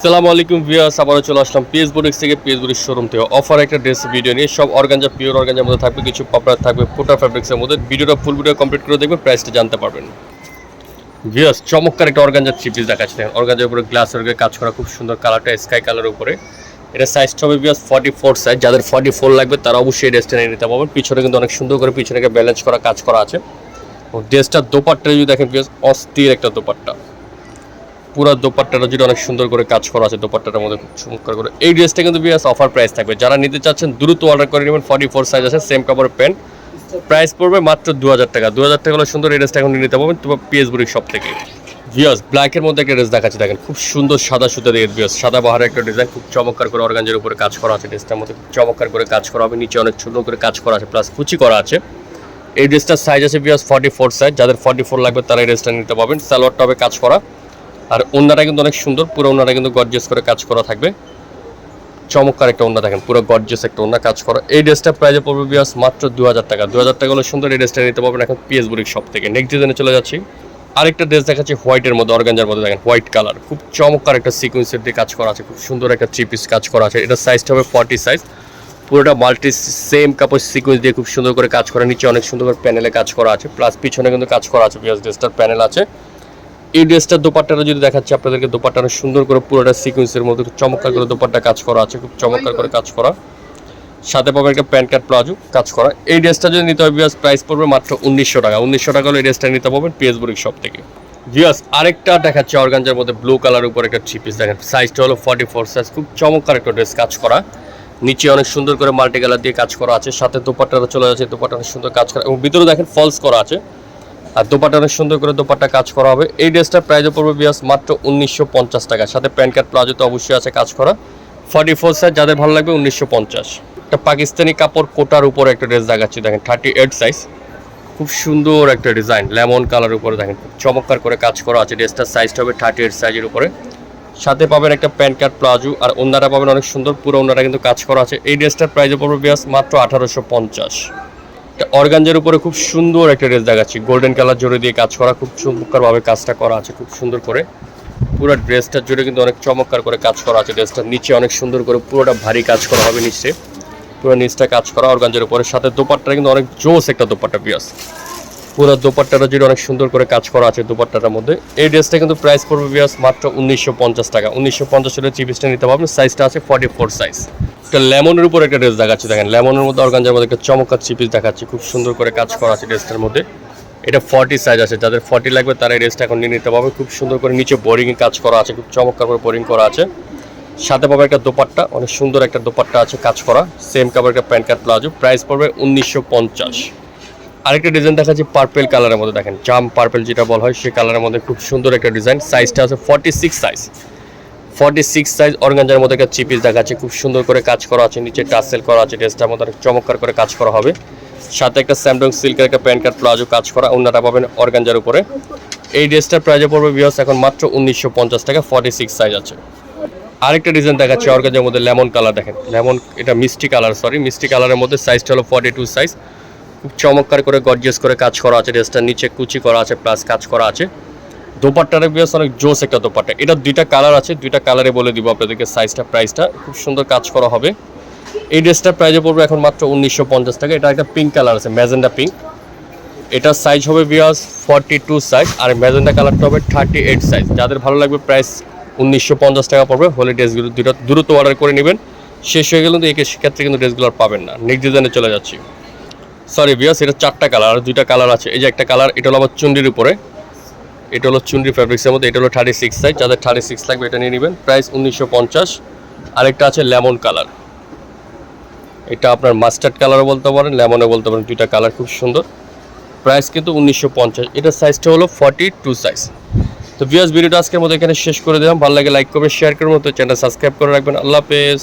আসসালামু আলাইকুম ভিউয়ার্স, আবারও চলে আসলাম পিএস বুটিক্স থেকে। পিএস বুটিক্স শোরুম থেকে অফার একটা ড্রেস ভিডিও নিয়ে। সব অর্গানজা পিওর অর্গানজার মধ্যে থাকবে, কিছু পাপড়া থাকবে কোটা ফ্যাব্রিক্সের মধ্যে। ভিডিওটা ফুল ভিডিও কমপ্লিট করে দেখবেন প্রাইসটা জানতে পারবেন। ভিউয়ার্স চমৎকার একটা অর্গানজা থ্রি পিস দেখাচ্ছে। অর্গানজার উপরে গ্লাস ওয়ার্কের কাজ করা খুব সুন্দর কালারটা স্কাই কালারের উপরে। এটা সাইজটা হবে ভিউয়ার্স ফর্টি ফোর সাইজ যাদের ফর্টি ফোর লাগবে, তারা অবশ্যই ড্রেসটা নিয়ে নিতে পারবেন। পিছনে কিন্তু অনেক সুন্দর করে পিছনে ব্যালেন্স করা কাজ করা আছে। ও ড্রেসটার দোপাট্টা যদি দেখেন ভিউয়ার্স অস্থির একটা দোপাট্টা। পুরো দোপাট্টাটা যেটা অনেক সুন্দর করে কাজ করা আছে, দোপাট্টাটার মধ্যে খুব চমৎকার করে। এই ড্রেসটা কিন্তু বিএস অফার প্রাইস থাকবে। যারা নিতে চাচ্ছেন, দ্রুত অর্ডার করে নেবেন। ফর্টি ফোর সাইজ আছে সেম কাপড়ের প্যান্ট প্রাইস পড়বে মাত্র দু হাজার টাকা। দু হাজার টাকা হলে সুন্দর এই ড্রেসটা এখন নিতে পারবেন তোমার পিএস বুড়ির সব থেকে। ভিয়াস ব্ল্যাকের মধ্যে একটা ড্রেস দেখাচ্ছি, দেখেন। খুব সুন্দর সাদা সুতা দিয়ে ভিয়াস সাদা বাহারের একটা ডিজাইন খুব চমৎকার করে অর্গানজের উপরে কাজ করা আছে ড্রেসটার মধ্যে। খুব চমৎকার করে কাজ করা হবে, নিচে অনেক সুন্দর করে কাজ করা আছে প্লাস কুচি করা আছে। এই ড্রেসটার সাইজ আছে বিয়াস ফর্টি ফোর সাইজ যাদের ফর্টি ফোর লাগবে তারা এই ড্রেসটা নিতে পারবেন। সালোয়ারটা হবে কাজ করা। আর ওনারা কিন্তু অনেক সুন্দর, পুরো ওনারা কিন্তু গর্জিয়াস করে কাজ করা থাকবে। চমৎকার একটা ওনা দেখেন, পুরো গর্জিয়াস একটা ওনা কাজ করা। এই ড্রেসটা প্রাইজে পড়বে বিয়াস মাত্র দু হাজার টাকা। দু হাজার টাকা হলে সুন্দর এই ড্রেসটা নিতে পারবেন এখন পিএস বুড়ির সব থেকে। নেক্সট ডিজাইনে চলে যাচ্ছি। আরেকটা ড্রেস দেখাচ্ছি হোয়াইটের মধ্যে, অর্গানজার মধ্যে দেখেন, হোয়াইট কালার। খুব চমৎকার একটা সিকুয়েন্সের দিয়ে কাজ করা আছে, খুব সুন্দর একটা থ্রি পিস কাজ করা আছে। এটা সাইজটা হবে ফর্টি সাইজ পুরোটা মাল্টি সেম কাপড় সিকুয়েন্স দিয়ে খুব সুন্দর করে কাজ করা। নিচে অনেক সুন্দর করে প্যানেলে কাজ করা আছে। প্লাস পিছনে কিন্তু কাজ করা আছে বিয়াস ড্রেসটার প্যানেল আছে। এই ড্রেসটার দোপাট্টাটা যদি দেখাচ্ছি, আপনাদেরকে দোপাট্টাটা সুন্দর করে পুরোটা সিকুয়েন্সের মধ্যে চমৎকার করে দোপাট্টা কাজ করা আছে, খুব চমৎকার করে কাজ করা। সাথে পাবেন একটা প্যান্ট কার্ড প্লাজো কাজ করা। এই ড্রেসটা যদি নিতে হবে প্রাইস পড়বে মাত্র উনিশশো টাকা। উনিশশো টাকা হলে এই ড্রেসটা নিতে পারবেন পিএস বুড়ির সব থেকে। ভিয়াস আরেকটা দেখাচ্ছে অর্গানজার মধ্যে ব্লু কালার উপর একটা থ্রি পিস দেখেন। সাইজটা হলো ফর্টি ফোর সাইজ খুব চমৎকার একটা ড্রেস কাজ করা। নিচে অনেক সুন্দর করে মাল্টি কালার দিয়ে কাজ করা আছে। সাথে দোপাট্টাটা চলে যাচ্ছে দোপাট্টা অনেক সুন্দর কাজ করা। এবং ভিতরে দেখেন ফলস করা আছে। আর দোপাট্টা অনেক সুন্দর করে দোপাট্টা কাজ করা হবে। এই ড্রেসটার প্রাইজও পড়বে বিয়াস মাত্র উনিশশো পঞ্চাশ টাকা। সাথে প্যান্ট কার্ড প্লাজো তো অবশ্যই আছে কাজ করা। ফর্টি ফোর সাইজ যাদের ভালো লাগবে উনিশশো পঞ্চাশ। একটা পাকিস্তানি কাপড় কোটার উপর একটা ড্রেস দেখাচ্ছি, দেখেন থার্টি এইট সাইজ খুব সুন্দর একটা ডিজাইন লেমন কালার উপরে দেখেন চমৎকার করে কাজ করা আছে। ড্রেসটার সাইজটা হবে থার্টি এইট সাইজের উপরে। সাথে পাবেন একটা প্যান্ট কার্ড প্লাজো, আর ওনারা পাবেন অনেক সুন্দর, পুরো ওনারা কিন্তু কাজ করা আছে। এই ড্রেসটার প্রাইসে পড়বে বিয়াস মাত্র আঠারোশো পঞ্চাশ। অর্গানজের উপরে খুব সুন্দর একটা ড্রেস দেখাচ্ছি গোল্ডেন কালার জোরে দিয়ে কাজ করা, খুব চমৎকারভাবে কাজটা করা আছে, খুব সুন্দর করে। পুরো ড্রেসটার জুড়ে কিন্তু অনেক চমৎকার করে কাজ করা আছে ড্রেসটার নিচে অনেক সুন্দর করে পুরোটা ভারী কাজ করা হবে নিচে। পুরো নিচটা কাজ করা অর্গানজের উপরে। সাথে দোপাট্টা কিন্তু অনেক জোস একটা দোপাট্টা বিয়াস পুরো দোপাট্টাটা জুড়ে অনেক সুন্দর করে কাজ করা আছে দোপাট্টাটার মধ্যে। এই ড্রেসটা কিন্তু প্রাইস পড়বে বিয়াস মাত্র উনিশশো পঞ্চাশ টাকা। উনিশশো পঞ্চাশ হলে চিপিসটা নিতে পারবেন। সাইজটা আছে ফর্টি ফোর সাইজ একটা লেমনের উপর একটা ড্রেস দেখাচ্ছি, দেখেন। লেমনের মধ্যে অর্গানজার মধ্যে একটা চমৎকার চিপিস দেখাচ্ছি, খুব সুন্দর করে কাজ করা আছে ড্রেসটার মধ্যে। এটা ফর্টি সাইজ আছে, যাদের ফর্টি লাগবে তারা এই ড্রেসটা এখন নিয়ে নিতে পারবে। খুব সুন্দর করে নিচে বোরিং কাজ করা আছে, খুব চমৎকার করে বোরিং করা আছে। সাথে পাবে একটা দোপাট্টা, অনেক সুন্দর একটা দোপাট্টা আছে কাজ করা। সেম কাপড় একটা প্যান্ট কার্ড প্লাজো প্রাইস পড়বে উনিশশো পঞ্চাশ। আরেকটা ডিজাইন দেখাচ্ছি পার্পেল কালারের মধ্যে, দেখেন। জাম পার্পেল যেটা বলা হয় সেই কালারের মধ্যে খুব সুন্দর একটা ডিজাইন সাইজটা আছে forty six size forty six size organza মধ্যে একটা চিপিস দেখাচ্ছে খুব সুন্দর করে কাজ করা আছে, নিচে টাসেল করা আছে ড্রেসটার মধ্যে চমৎকার করে কাজ করা হবে। সাথে একটা স্যামডং সিল্কের একটা প্যান্ট কার্ড প্লাজো কাজ করা অন্যটা পাবেন অর্গানজার উপরে। এই ড্রেসটার প্রাইজে পড়বে বিয়াস এখন মাত্র উনিশশো পঞ্চাশ টাকা ফর্টি সিক্স সাইজ আছে। আরেকটা ডিজাইন দেখাচ্ছে অর্গানজার মধ্যে লেমন কালার দেখেন। লেমন এটা মিষ্টি কালার সরি মিষ্টি কালারের মধ্যে সাইজটা হলো ফর্টি টু সাইজ খুব চমৎকার করে গর্জিয়াস করে কাজ করা আছে ড্রেসটার নিচে কুচি করা আছে প্লাস কাজ করা আছে। দোপাট্টাটা বিয়াস অনেক জোস একটা দোপাট্টা। এটা দুইটা কালার আছে, দুইটা কালারে বলে দিব আপনাদেরকে সাইজটা প্রাইসটা খুব সুন্দর কাজ করা হবে। এই ড্রেসটার প্রাইজে পড়বে এখন মাত্র উনিশশো পঞ্চাশ টাকা। এটা একটা পিঙ্ক কালার আছে ম্যাজেন্ডা পিঙ্ক এটার সাইজ হবে বিয়াস ফর্টি টু সাইজ আর ম্যাজেন্ডা কালারটা হবে থার্টি এইট সাইজ যাদের ভালো লাগবে প্রাইস উনিশশো পঞ্চাশ টাকা পড়বে, হলে ড্রেসগুলো দুটো, দ্রুত অর্ডার করে নেবেন। শেষ হয়ে গেলে কিন্তু এই সেক্ষেত্রে কিন্তু ড্রেসগুলো আর পাবেন না। নেক্সট ডিজাইনে চলে যাচ্ছি। সরি বিয়াস এটা চারটা কালার আর দুইটা কালার আছে। এই যে একটা কালার এটা হলো আবার চুন্ডির উপরে। এটা হলো চুন্ডি ফ্যাব্রিক্সের মধ্যে, এটা হলো থার্টি সিক্স সাইজ যাদের থার্টি সিক্স লাগবে এটা নিয়ে নেবেন। প্রাইস উনিশশো পঞ্চাশ। আরেকটা আছে লেমন কালার এটা আপনার মাস্টার্ড কালারও বলতে পারেন লেমনও বলতে পারেন, দুইটা কালার খুব সুন্দর। প্রাইস কিন্তু উনিশশো পঞ্চাশ। এটার সাইজটা হলো ফর্টি টু সাইজ তো বিয়াস ভিডিওটা আজকের মতো এখানে শেষ করে দিলাম। ভালো লাগে লাইক করবেন শেয়ার করবেন মতো চ্যানেল সাবস্ক্রাইব করে রাখবেন। আল্লাহ হাফেজ।